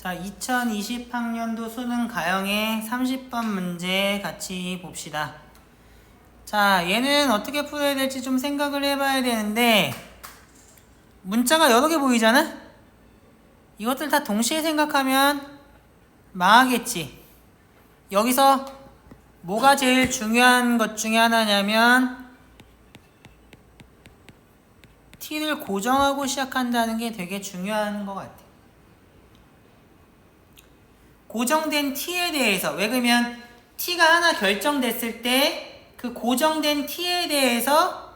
자, 2020학년도 수능 가형의 30번 문제 같이 봅시다. 자, 얘는 어떻게 풀어야 될지 좀 생각을 해봐야 되는데, 문자가 여러 개 보이잖아? 이것들 다 동시에 생각하면 망하겠지. 여기서 뭐가 제일 중요한 것 중에 하나냐면, t를 고정하고 시작한다는 게 되게 중요한 것 같아. 고정된 t에 대해서 왜 그러면 t가 하나 결정됐을 때 그 고정된 t에 대해서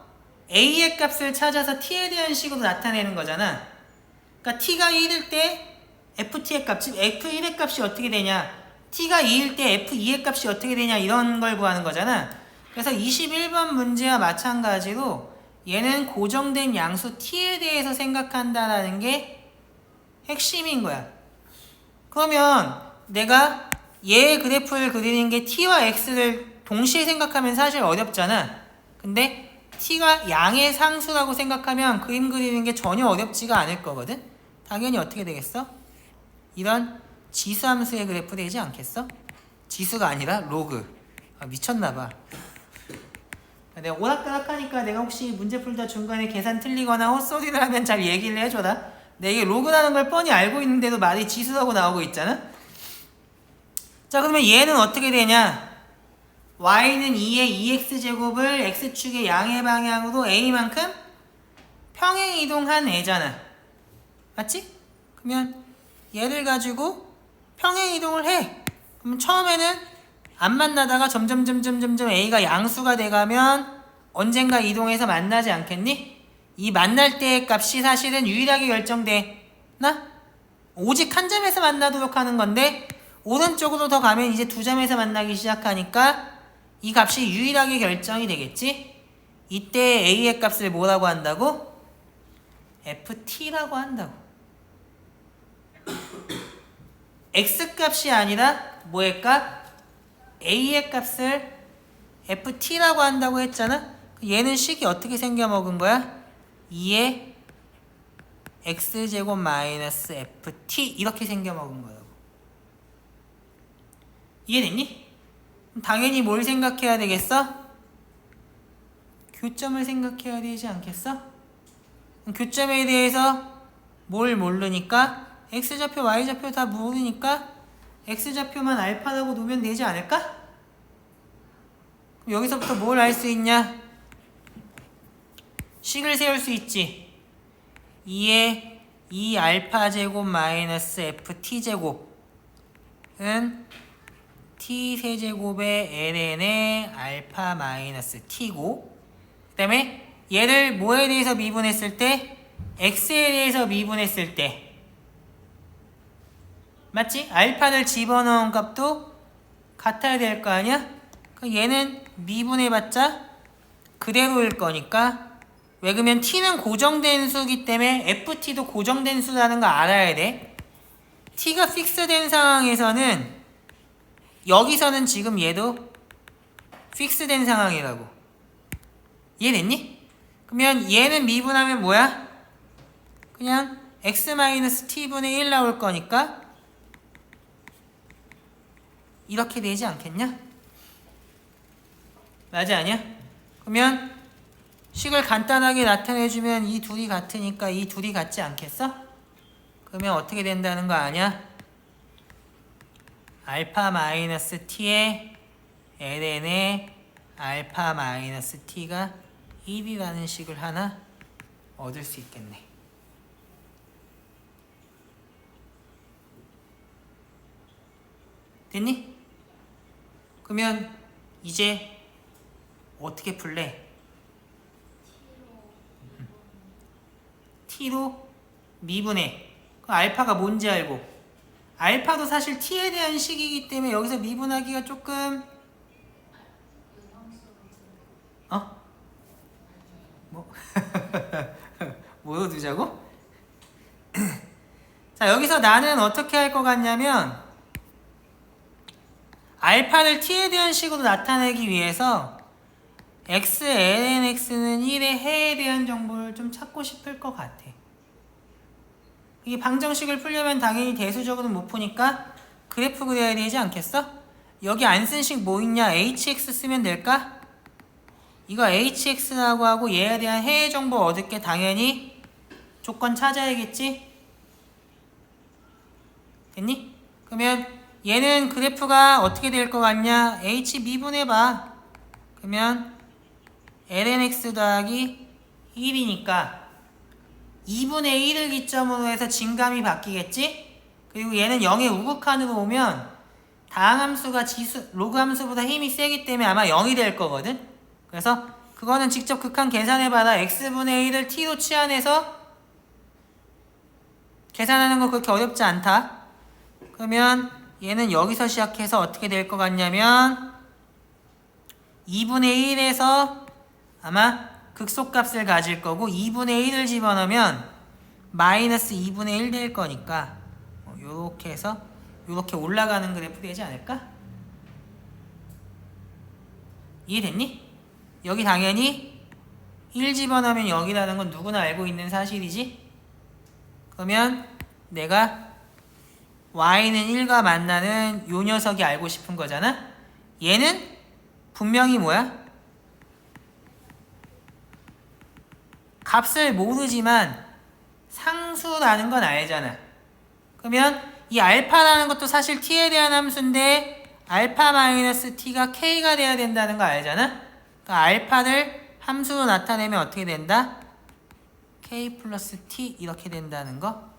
a의 값을 찾아서 t에 대한 식으로 나타내는 거잖아. 그러니까 t가 1일 때 ft의 값, 즉 f1의 값이 어떻게 되냐? t가 2일 때 f2의 값이 어떻게 되냐? 이런 걸 구하는 거잖아. 그래서 21번 문제와 마찬가지로 얘는 고정된 양수 t에 대해서 생각한다라는 게 핵심인 거야. 그러면 내가 얘의 그래프를 그리는 게 t와 x를 동시에 생각하면 사실 어렵잖아. 근데 t가 양의 상수라고 생각하면 그림 그리는 게 전혀 어렵지가 않을 거거든. 당연히 어떻게 되겠어? 이런 지수함수의 그래프 되지 않겠어? 지수가 아니라 로그. 아, 미쳤나봐. 내가 오락가락 하니까 내가 혹시 문제 풀다 중간에 계산 틀리거나 헛소리를 하면 잘 얘기를 해줘라. 내게 로그라는 걸 뻔히 알고 있는데도 말이 지수라고 나오고 있잖아. 자 그러면 얘는 어떻게 되냐? y는 2의 2x제곱을 x축의 양의 방향으로 a만큼 평행 이동한 애잖아. 맞지? 그러면 얘를 가지고 평행 이동을 해. 그러면 처음에는 안 만나다가 점점 점점 점점 a가 양수가 돼가면 언젠가 이동해서 만나지 않겠니? 이 만날 때의 값이 사실은 유일하게 결정되나? 오직 한 점에서 만나도록 하는 건데 오른쪽으로 더 가면 이제 두 점에서 만나기 시작하니까 이 값이 유일하게 결정이 되겠지? 이때 a의 값을 뭐라고 한다고? ft라고 한다고. x 값이 아니라 뭐의 값? a의 값을 ft라고 한다고 했잖아? 얘는 식이 어떻게 생겨 먹은 거야? 2의 x제곱 마이너스 ft 이렇게 생겨 먹은 거라고. 이해됐니? 당연히 뭘 생각해야 되겠어? 교점을 생각해야 되지 않겠어? 교점에 대해서 뭘 모르니까 x좌표, y좌표 다 모르니까 x좌표만 알파라고 놓으면 되지 않을까? 여기서부터 뭘 알 수 있냐? 식을 세울 수 있지. 2의 2 알파 제곱 마이너스 ft 제곱은 t 세제곱의 ln의 알파 마이너스 t고 그 다음에 얘를 뭐에 대해서 미분했을 때 x에 대해서 미분했을 때 맞지? 알파를 집어넣은 값도 같아야 될 거 아니야? 그럼 얘는 미분해봤자 그대로일 거니까 왜 그러면 t는 고정된 수기 때문에 ft도 고정된 수라는 거 알아야 돼 t가 픽스된 상황에서는 여기서는 지금 얘도 픽스된 상황이라고 이해됐니? 그러면 얘는 미분하면 뭐야? 그냥 x-t분의 1 나올 거니까 이렇게 되지 않겠냐? 맞아 아니야? 그러면 식을 간단하게 나타내주면 이 둘이 같으니까 이 둘이 같지 않겠어? 그러면 어떻게 된다는 거 아니야? 알파 마이너스 t의 ln의 알파 마이너스 t가 1이라는 식을 하나 얻을 수 있겠네. 됐니? 그러면 이제 어떻게 풀래? t로 미분해. 그 알파가 뭔지 알고. 알파도 사실 t에 대한 식이기 때문에 여기서 미분하기가 조금 어? 뭐? 뭐로 두자고? 자 여기서 나는 어떻게 할 것 같냐면 알파를 t에 대한 식으로 나타내기 위해서 x, ln x는 1의 해에 대한 정보를 좀 찾고 싶을 것 같아. 이 방정식을 풀려면 당연히 대수적으로 못 푸니까 그래프 그려야 되지 않겠어? 여기 안 쓴 식 뭐 있냐? hx 쓰면 될까? 이거 hx라고 하고 얘에 대한 해외 정보 얻을 게 당연히 조건 찾아야겠지? 됐니? 그러면 얘는 그래프가 어떻게 될 것 같냐? h 미분해봐. 그러면 lnx 더하기 1이니까 2분의 1을 기점으로 해서 진감이 바뀌겠지? 그리고 얘는 0의 우극한으로 오면 다항 함수가 지수, 로그 함수보다 힘이 세기 때문에 아마 0이 될 거거든? 그래서 그거는 직접 극한 계산해봐라. x분의 1을 t로 치환해서 계산하는 거 그렇게 어렵지 않다. 그러면 얘는 여기서 시작해서 어떻게 될 것 같냐면 2분의 1에서 아마 극소값을 가질 거고 2분의 1을 집어넣으면 마이너스 2분의 1 될 거니까 이렇게 해서 이렇게 올라가는 그래프 되지 않을까? 이해됐니? 여기 당연히 1 집어넣으면 여기라는 건 누구나 알고 있는 사실이지? 그러면 내가 y는 1과 만나는 요 녀석이 알고 싶은 거잖아? 얘는 분명히 뭐야? 값을 모르지만 상수라는 건 알잖아. 그러면 이 알파라는 것도 사실 t에 대한 함수인데 알파 마이너스 t가 k가 돼야 된다는 거 알잖아. 그러니까 알파를 함수로 나타내면 어떻게 된다? k 플러스 t 이렇게 된다는 거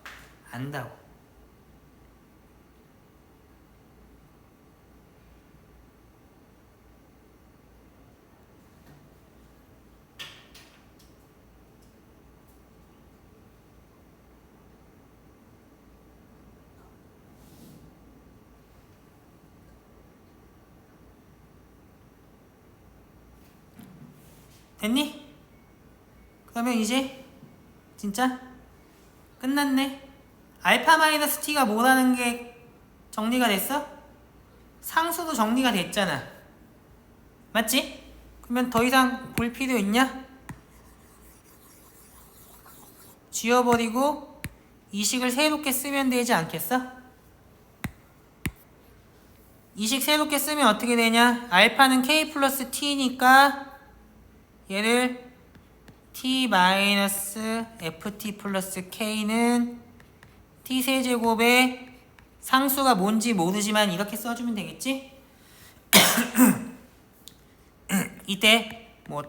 안다고. 됐니? 그러면 이제 진짜 끝났네. 알파 마이너스 t가 뭐라는 게 정리가 됐어? 상수도 정리가 됐잖아. 맞지? 그러면 더 이상 볼 필요 있냐? 지워버리고 이 식을 새롭게 쓰면 되지 않겠어? 이식 새롭게 쓰면 어떻게 되냐? 알파는 k 플러스 t니까 얘를 t 마이너스 ft 플러스 k는 t 세제곱의 상수가 뭔지 모르지만 이렇게 써주면 되겠지? 이때 뭐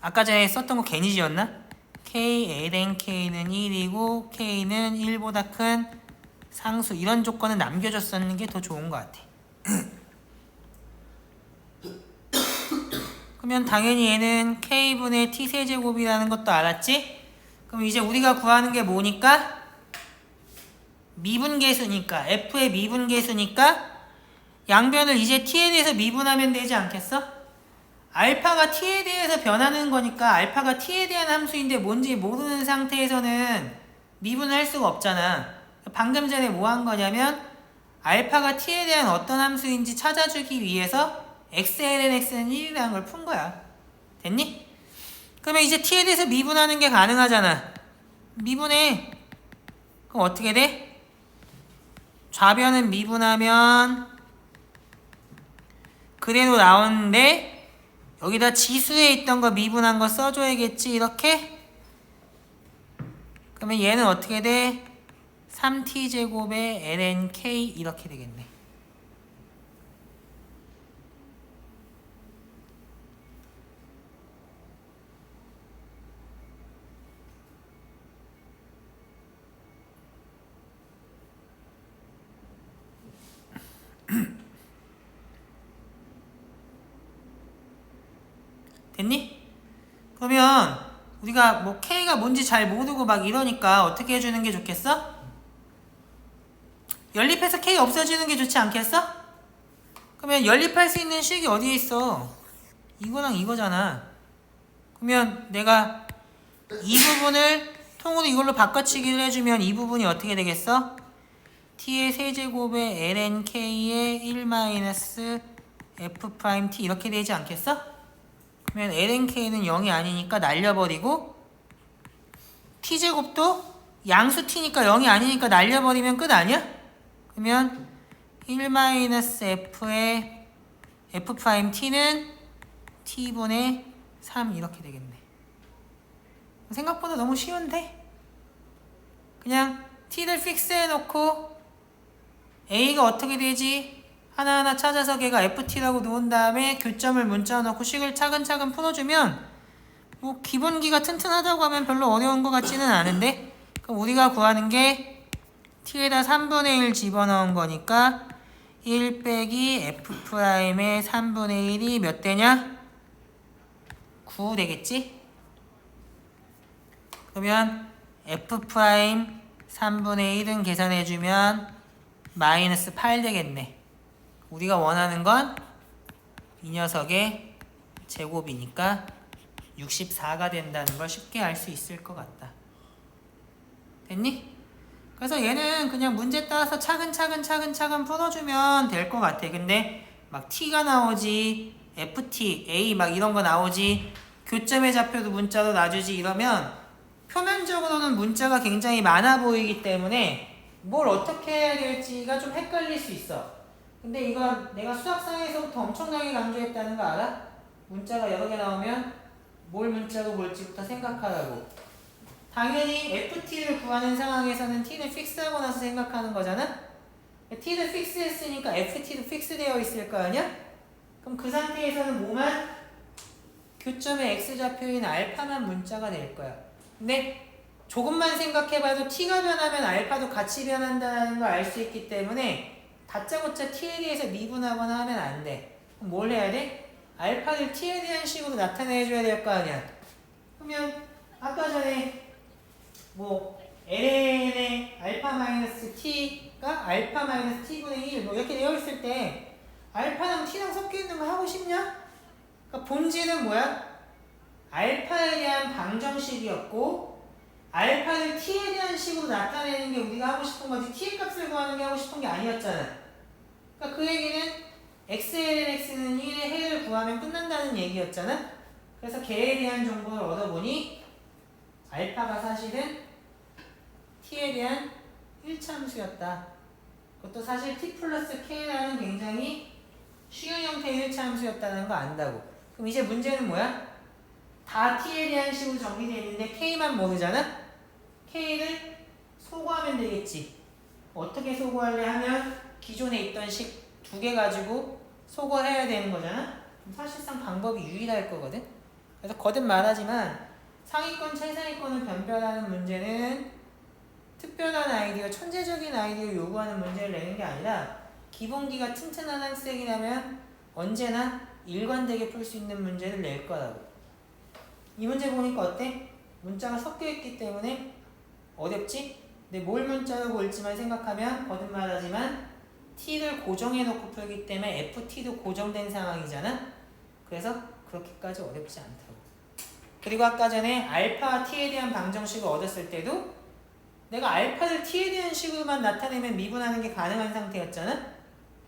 아까 전에 썼던 거 괜히 지었나? k ln k는 1이고 k는 1보다 큰 상수 이런 조건을 남겨줬었는 게 더 좋은 것 같아. 그러면 당연히 얘는 k분의 t세제곱이라는 것도 알았지? 그럼 이제 우리가 구하는 게 뭐니까? 미분계수니까 f의 미분계수니까 양변을 이제 t에 대해서 미분하면 되지 않겠어? 알파가 t에 대해서 변하는 거니까 알파가 t에 대한 함수인데 뭔지 모르는 상태에서는 미분을 할 수가 없잖아. 방금 전에 뭐 한 거냐면 알파가 t에 대한 어떤 함수인지 찾아주기 위해서 xln x는 1이라는 걸 푼 거야. 됐니? 그러면 이제 t에 대해서 미분하는 게 가능하잖아. 미분해. 그럼 어떻게 돼? 좌변은 미분하면 그대로 나오는데 여기다 지수에 있던 거 미분한 거 써줘야겠지 이렇게 그러면 얘는 어떻게 돼? 3t제곱의 lnk 이렇게 되겠네 됐니? 그러면 우리가 뭐 K가 뭔지 잘 모르고 막 이러니까 어떻게 해주는 게 좋겠어? 연립해서 K 없애주는 게 좋지 않겠어? 그러면 연립할 수 있는 식이 어디에 있어? 이거랑 이거잖아. 그러면 내가 이 부분을 통으로 이걸로 바꿔치기를 해주면 이 부분이 어떻게 되겠어? t의 세제곱의 lnk의 1 f'' 이렇게 되지 않겠어? 그러면 lnk는 0이 아니니까 날려버리고 t제곱도 양수 t니까 0이 아니니까 날려버리면 끝 아니야? 그러면 1-f의 f 프라임 t는 t분의 3 이렇게 되겠네. 생각보다 너무 쉬운데? 그냥 t를 픽스해 놓고 a가 어떻게 되지? 하나하나 찾아서 걔가 ft라고 놓은 다음에 교점을 문자 넣고 식을 차근차근 풀어주면 뭐 기본기가 튼튼하다고 하면 별로 어려운 것 같지는 않은데 그럼 우리가 구하는 게 t에다 3분의 1 집어넣은 거니까 1 빼기 f 프라임의 3분의 1이 몇 되냐? 9 되겠지? 그러면 f 프라임 3분의 1은 계산해주면 마이너스 8 되겠네. 우리가 원하는 건 이 녀석의 제곱이니까 64가 된다는 걸 쉽게 알 수 있을 것 같다. 됐니? 그래서 얘는 그냥 문제 따라서 차근차근 차근차근 풀어주면 될 것 같아. 근데 막 t가 나오지, ft, a 막 이런 거 나오지, 교점의 좌표도 문자로 놔주지 이러면 표면적으로는 문자가 굉장히 많아 보이기 때문에 뭘 어떻게 해야 될지가 좀 헷갈릴 수 있어. 근데 이건 내가 수학상에서부터 엄청나게 강조했다는 거 알아? 문자가 여러 개 나오면 뭘 문자로 볼지부터 생각하라고. 당연히 FT를 구하는 상황에서는 T를 픽스하고 나서 생각하는 거잖아? T를 픽스했으니까 FT도 픽스되어 있을 거 아니야? 그럼 그 상태에서는 뭐만? 교점의 X좌표인 알파만 문자가 될 거야. 근데 조금만 생각해봐도 T가 변하면 알파도 같이 변한다는 걸 알 수 있기 때문에 다짜고짜 T에 대해서 미분하거나 하면 안 돼. 그럼 뭘 해야 돼? 알파를 T에 대한 식으로 나타내줘야 될 거 아니야. 그러면 아까 전에 뭐 ln의 알파 마이너스 t가 알파 마이너스 t분의 1 뭐 이렇게 되어 있을 때 알파랑 t랑 섞여 있는 거 하고 싶냐? 그러니까 본질은 뭐야? 알파에 대한 방정식이었고 알파를 t에 대한 식으로 나타내는 게 우리가 하고 싶은 거지 t의 값을 구하는 게 하고 싶은 게 아니었잖아. 그러니까 그 얘기는 xlnx는 1의 해를 구하면 끝난다는 얘기였잖아. 그래서 걔에 대한 정보를 얻어보니 알파가 사실은 t에 대한 1차함수였다. 그것도 사실 t 플러스 k라는 굉장히 쉬운 형태의 1차함수였다는 거 안다고. 그럼 이제 문제는 뭐야? 다 t에 대한 식으로 정리되어 있는데 k만 모르잖아? k를 소거하면 되겠지. 어떻게 소거할래 하면 기존에 있던 식 두 개 가지고 소거해야 되는 거잖아? 사실상 방법이 유일할 거거든? 그래서 거듭 말하지만 상위권, 최상위권을 변별하는 문제는 특별한 아이디어, 천재적인 아이디어 요구하는 문제를 내는 게 아니라 기본기가 튼튼한 학생이라면 언제나 일관되게 풀 수 있는 문제를 낼 거라고. 이 문제 보니까 어때? 문자가 섞여 있기 때문에 어렵지? 근데 뭘 문자로 볼지만 생각하면 거듭 말하지만 t를 고정해 놓고 풀기 때문에 ft도 고정된 상황이잖아. 그래서 그렇게까지 어렵지 않다고. 그리고 아까 전에 알파와 t에 대한 방정식을 얻었을 때도 내가 알파를 t에 대한 식으로만 나타내면 미분하는 게 가능한 상태였잖아.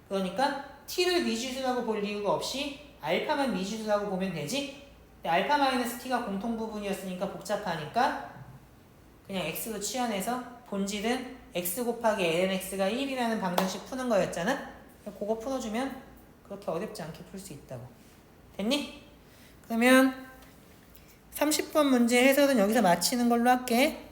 그러니까 t를 미지수라고 볼 이유가 없이 알파만 미지수라고 보면 되지. 근데 알파 마이너스 t가 공통 부분이었으니까 복잡하니까 그냥 x로 치환해서 본질은 x 곱하기 lnx가 1이라는 방정식 푸는 거였잖아. 그거 풀어주면 그렇게 어렵지 않게 풀 수 있다고. 됐니? 그러면 30번 문제 해설은 여기서 마치는 걸로 할게.